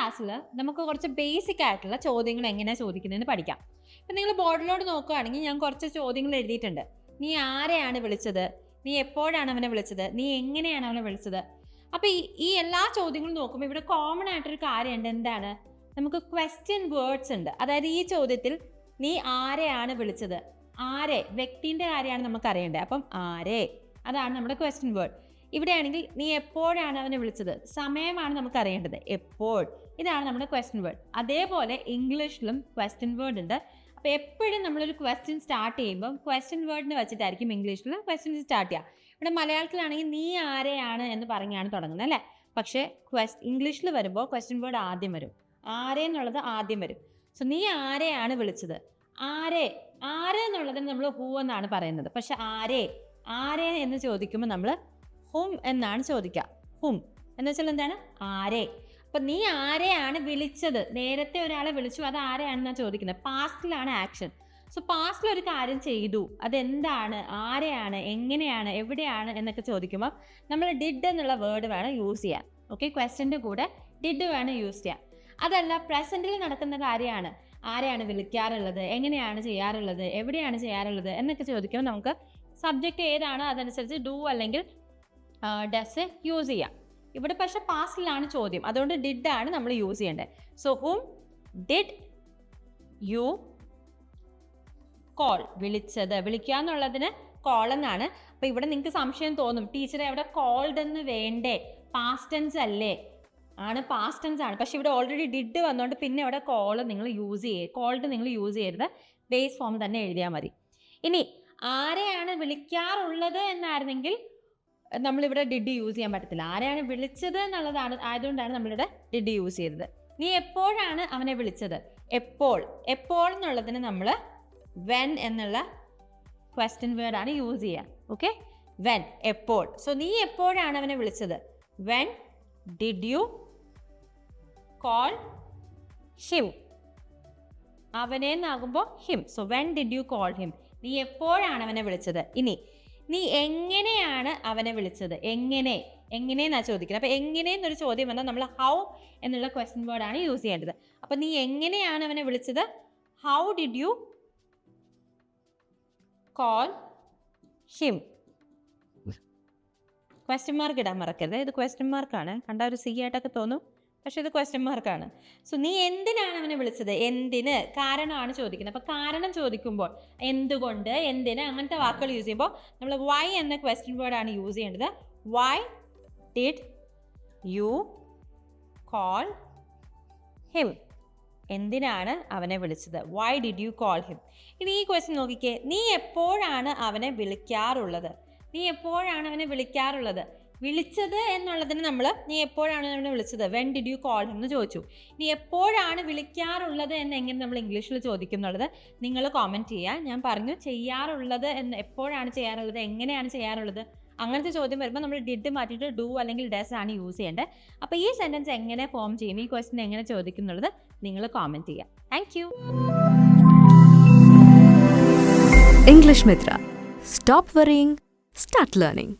ക്ലാസ്സിൽ നമുക്ക് കുറച്ച് ബേസിക് ആയിട്ടുള്ള ചോദ്യങ്ങൾ എങ്ങനെയാണ് ചോദിക്കുന്നതെന്ന് പഠിക്കാം. ഇപ്പം നിങ്ങൾ ബോർഡിലോട് നോക്കുകയാണെങ്കിൽ ഞാൻ കുറച്ച് ചോദ്യങ്ങൾ എഴുതിയിട്ടുണ്ട്. നീ ആരെയാണ് വിളിച്ചത്? നീ എപ്പോഴാണ് അവനെ വിളിച്ചത്? നീ എങ്ങനെയാണ് അവനെ വിളിച്ചത്? അപ്പോൾ ഈ ഈ എല്ലാ ചോദ്യങ്ങളും നോക്കുമ്പോൾ ഇവിടെ കോമൺ ആയിട്ടൊരു കാര്യമുണ്ട്. എന്താണ്? നമുക്ക് ക്വസ്റ്റ്യൻ വേർഡ്സ് ഉണ്ട്. അതായത് ഈ ചോദ്യത്തിൽ നീ ആരെയാണ് വിളിച്ചത്? ആരെ? വ്യക്തിന്റെ കാര്യമാണ് നമുക്ക് അറിയേണ്ടത് അപ്പം ആരെ? അതാണ് നമ്മുടെ ക്വസ്റ്റ്യൻ വേർഡ് ഇവിടെയാണെങ്കിൽ നീ എപ്പോഴാണ് അവനെ വിളിച്ചത്? സമയമാണ് നമുക്ക് അറിയേണ്ടത് എപ്പോൾ? ഇതാണ് നമ്മുടെ ക്വസ്റ്റ്യൻ വേർഡ് അതേപോലെ ഇംഗ്ലീഷിലും ക്വസ്റ്റ്യൻ വേർഡ് ഉണ്ട്. അപ്പോൾ എപ്പോഴും നമ്മളൊരു ക്വസ്റ്റ്യൻ സ്റ്റാർട്ട് ചെയ്യുമ്പോൾ ക്വസ്റ്റ്യൻ വേർഡിന് വെച്ചിട്ടായിരിക്കും ഇംഗ്ലീഷിൽ ക്വസ്റ്റ്യൻ സ്റ്റാർട്ട് ചെയ്യുക. ഇവിടെ മലയാളത്തിലാണെങ്കിൽ നീ ആരെയാണ് എന്ന് പറഞ്ഞാണ് തുടങ്ങുന്നത് അല്ലേ? പക്ഷേ ക്വസ്റ്റ് ഇംഗ്ലീഷിൽ വരുമ്പോൾ ക്വസ്റ്റ്യൻ വേർഡ് ആദ്യം വരും. ആരെ എന്നുള്ളത് ആദ്യം വരും. സോ നീ ആരെയാണ് വിളിച്ചത്? ആരെ? ആരെ എന്നുള്ളതിന് നമ്മൾ ഹൂ എന്നാണ് പറയുന്നത്. പക്ഷെ ആരെ? ആരെ എന്ന് ചോദിക്കുമ്പോൾ നമ്മൾ ഹും എന്നാണ് ചോദിക്കുക. ഹും. എന്ന് വെച്ചാൽ എന്താണ്? ആരെ. അപ്പം നീ ആരെയാണ് വിളിച്ചത്? നേരത്തെ ഒരാളെ വിളിച്ചു. അത് ആരെയാണെന്നാണ് ചോദിക്കുന്നത്. പാസ്റ്റിലാണ് ആക്ഷൻ. സോ പാസ്റ്റിൽ ഒരു കാര്യം ചെയ്തു. അതെന്താണ്? ആരെയാണ്? എങ്ങനെയാണ്? എവിടെയാണ്? എന്നൊക്കെ ചോദിക്കുമ്പോൾ നമ്മൾ ഡിഡ് എന്നുള്ള വേർഡ് വേണം യൂസ് ചെയ്യാൻ. ഓക്കെ ക്വസ്റ്റ്യന്റെ കൂടെ ഡിഡ് വേണം യൂസ് ചെയ്യാൻ. അതല്ല പ്രസന്റിൽ നടക്കുന്ന കാര്യമാണ്. ആരെയാണ് വിളിക്കാറുള്ളത്? എങ്ങനെയാണ് ചെയ്യാറുള്ളത്? എവിടെയാണ് ചെയ്യാറുള്ളത്? എന്നൊക്കെ ചോദിക്കുമ്പോൾ നമുക്ക് സബ്ജക്റ്റ് ഏതാണോ അതനുസരിച്ച് ഡു അല്ലെങ്കിൽ ഡസ് യൂസ് ചെയ്യാം. ഇവിടെ പക്ഷെ പാസ്റ്റിലാണ് ചോദ്യം. അതുകൊണ്ട് ഡിഡ് ആണ് നമ്മൾ യൂസ് ചെയ്യേണ്ടത്. So whom did you call വിളിച്ചത്. വിളിക്കുക എന്നുള്ളതിന് കോൾ എന്നാണ്. അപ്പം ഇവിടെ നിങ്ങൾക്ക് സംശയം തോന്നും. ടീച്ചറെ അവിടെ കോൾഡ് എന്ന് വേണ്ടേ? പാസ്റ്റ് ടെൻസ് അല്ലേ? ആണ് പാസ്റ്റ് ടെൻസ് ആണ്. പക്ഷെ ഇവിടെ ഓൾറെഡി ഡിഡ് വന്നുകൊണ്ട് പിന്നെ ഇവിടെ കോൾ നിങ്ങൾ യൂസ് ചെയ്യരുത് കോൾഡ് നിങ്ങൾ യൂസ് ചെയ്യരുത്. ബേസ് ഫോം തന്നെ എഴുതിയാൽ മതി. ഇനി ആരെയാണ് വിളിക്കാറുള്ളത് എന്നായിരുന്നെങ്കിൽ നമ്മളിവിടെ ഡിഡ് യൂസ് ചെയ്യാൻ പറ്റത്തില്ല. ആരെയാണ് വിളിച്ചത് എന്നുള്ളതാണ് ആയതുകൊണ്ടാണ് നമ്മളിവിടെ ഡിഡ് യൂസ് ചെയ്തത്. നീ എപ്പോഴാണ് അവനെ വിളിച്ചത്? എപ്പോൾ? എപ്പോൾ എന്നുള്ളതിന് നമ്മൾ വെൻ എന്നുള്ള ക്വസ്റ്റ്യൻ വേർഡാണ് യൂസ് ചെയ്യുക ഓക്കെ വെൻ എപ്പോൾ? സോ നീ എപ്പോഴാണ് അവനെ വിളിച്ചത്? When did you call him അവനെ എന്നാകുമ്പോൾ him so when did you call him നീ എപ്പോഴാണ് അവനെ വിളിച്ചത്? ഇനി നീ എങ്ങനെയാണ് അവനെ വിളിച്ചത്. എങ്ങനെ? എങ്ങനെയെന്നാണ് ചോദിക്കുന്നത്? അപ്പോൾ എങ്ങനെ എന്നൊരു ചോദ്യം വന്നാൽ നമ്മൾ ഹൗ എന്നുള്ള ക്വസ്റ്റ്യൻ വേർഡാണ് യൂസ് ചെയ്യേണ്ടത്. അപ്പോൾ നീ എങ്ങനെയാണ് അവനെ വിളിച്ചത്? How did you call him question mark ഇടാൻ മറക്കരുത്. ഇത് ക്വസ്റ്റ്യൻ മാർക്കാണ് കണ്ട ഒരു സി ആയിട്ടൊക്കെ തോന്നും. പക്ഷേ ഇത് ക്വസ്റ്റ്യൻ മാർക്കാണ് സോ നീ എന്തിനാണ് അവനെ വിളിച്ചത്? എന്തിന്? കാരണമാണ് ചോദിക്കുന്നത്. അപ്പോൾ കാരണം ചോദിക്കുമ്പോൾ എന്തുകൊണ്ട് എന്തിന് അങ്ങനത്തെ വാക്കുകൾ യൂസ് ചെയ്യുമ്പോൾ നമ്മൾ വൈ എന്ന ക്വസ്റ്റ്യൻ വേർഡാണ് യൂസ് ചെയ്യേണ്ടത്. Why did you call him എന്തിനാണ് അവനെ വിളിച്ചത്? Why did you call him ഇനി ഈ ക്വസ്റ്റ്യൻ നോക്കിക്കേ. നീ എപ്പോഴാണ് അവനെ വിളിക്കാറുള്ളത്? നീ എപ്പോഴാണ് അവനെ വിളിക്കാറുള്ളത്? വിളിച്ചത് എന്നുള്ളതിന് നമ്മൾ നീ എപ്പോഴാണ് നമ്മൾ വിളിച്ചത്? വെൻ ഡിഡ് യു കോൾ എന്ന് ചോദിച്ചു. നീ എപ്പോഴാണ് വിളിക്കാറുള്ളത്? എന്ന് എങ്ങനെ നമ്മൾ ഇംഗ്ലീഷിൽ ചോദിക്കുന്നുള്ളത് നിങ്ങൾ കോമന്റ് ചെയ്യുക ഞാൻ പറഞ്ഞു ചെയ്യാറുള്ളത് എന്ന് എപ്പോഴാണ് ചെയ്യാറുള്ളത്? എങ്ങനെയാണ് ചെയ്യാറുള്ളത്? അങ്ങനത്തെ ചോദ്യം വരുമ്പോൾ നമ്മൾ ഡിഡ് മാറ്റിയിട്ട് ഡു അല്ലെങ്കിൽ ഡസ് ആണ് യൂസ് ചെയ്യേണ്ടത് അപ്പോൾ ഈ സെന്റൻസ് എങ്ങനെ ഫോം ചെയ്യും? ഈ ക്വസ്റ്റ്യൻ എങ്ങനെ ചോദിക്കുന്നുള്ളത് നിങ്ങൾ കോമന്റ് ചെയ്യുക thank you English Mitra stop worrying start learning.